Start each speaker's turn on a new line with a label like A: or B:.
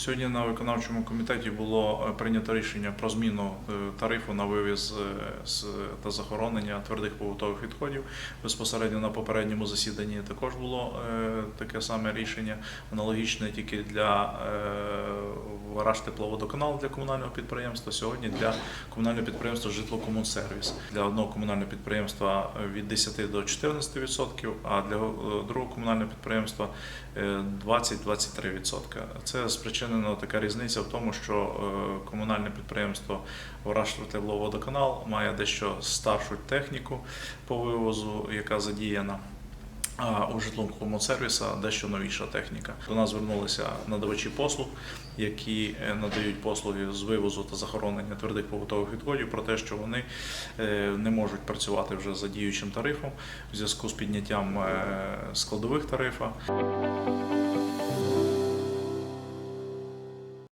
A: Сьогодні на виконавчому комітеті було е, прийнято рішення про зміну е, тарифу на вивіз е, та захоронення твердих побутових відходів. Безпосередньо на попередньому засіданні також було таке саме рішення, аналогічне тільки для Вараж тепловодоканал для комунального підприємства. Сьогодні для комунального підприємства житлокомунсервіс. Для одного комунального підприємства е, від 10 до 14%, а для е, другого комунального підприємства е, 20-23%. Це спричинено така різниця в тому, що е, комунальне підприємство Вараж-Тепловодоканал має дещо старшу техніку по вивозу, яка задіяна. А у житловому сервісу дещо новіша техніка. До нас звернулися надавачі послуг, які е, надають послуги з вивозу та захоронення твердих побутових відходів, про те, що вони е, не можуть працювати вже за діючим тарифом в зв'язку з підняттям е, складових тарифів.